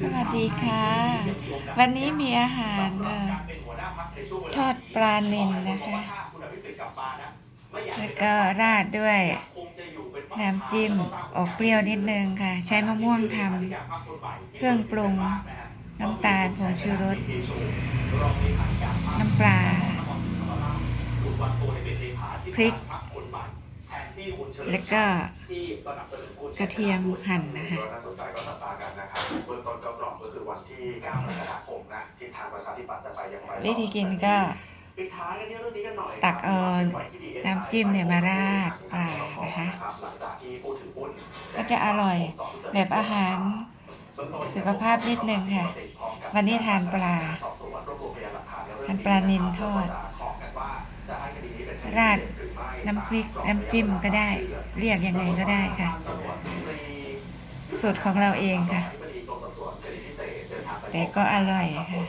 สวัสดีค่ะ วันนี้มีอาหารเอ่อทอดปลานิลนะคะ แล้วก็ราดด้วยน้ำจิ้มออกเปรี้ยวนิดนึงค่ะ ใช้มะม่วงทำเครื่องปรุง น้ำตาลผงชูรส น้ำปลา พริก แล้วก็กระเทียมหั่นนะคะน่าสนใจก็จับตากันนะครับเบื้องต้นก็กรอบก็คือวันที่9กรกฎาคมนะทิศทางประชาธิปัตย์จะไปอย่างไรวิธีกินก็ปิดท้ายกันที่เรื่องนี้กันหน่อยตักเอาน้ำจิ้มเนี่ยมาราดปลานะคะหลังจากที่ผู้ถือหุ้นก็จะอร่อยแบบอาหารสุขภาพนิดนึงค่ะ วันนี้ทานปลาทานปลานิลทอด ราด น้ำพริกน้ำจิ้มก็ได้ เรียกยังไงก็ได้ค่ะ สูตรของเราเองค่ะ แต่ก็อร่อยค่ะ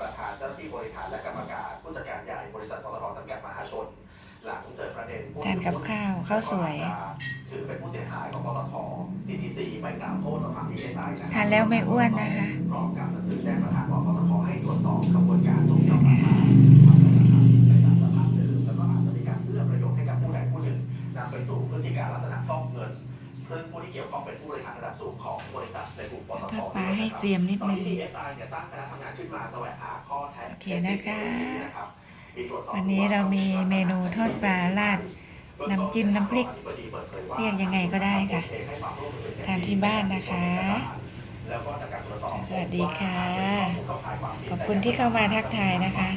ประธานเจ้าหน้าที่บริหารและกรรมการผู้จัดการใหญ่บริษัทปตทจำกัดมหาชน หลังเจอประเด็นผู้ทานกับข้าวข้าวสวยถือเป็นผู้เสียหายของปตท GTC ไปกล่าวโทษต่อทาง DSI ะครับทานแล้วไม่อ้วนนะคะพร้อมกับหนังสือแจ้งประธานของปตทให้ตรวจสอบ ที่เกี่ยวข้องเป็นผู้บริหารระดับสูงของบริษัทในกลุ่มปตททอดปลาให้เกรียมนิดตอนนึนี้ง DSI เนี่ยตั้งคณะทำงานขึ้นมาแสวงหาข้อเท็จโอเคนะคะนะครับมีตรวจสอบวันนี้เรามีเมนูทอดปลาราด น้ำจิ้มน้ำพริก เรียกยังไงก็ได้ค่ะ ทานที่บ้านนะคะ สวัสดีค่ะ ขอบคุณที่เข้ามาทักทายนะคะ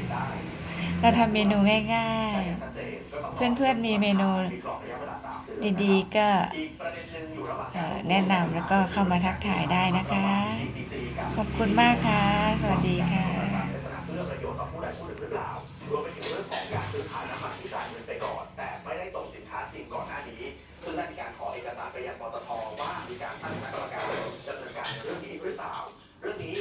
เราทำเมนูง่ายๆ เพื่อนๆมีเมนูดีๆ ก็แนะนำแล้วก็เข้ามาทักถ่ายได้นะคะ ขอบคุณมากค่ะ สวัสดีค่ะเรื่องนี้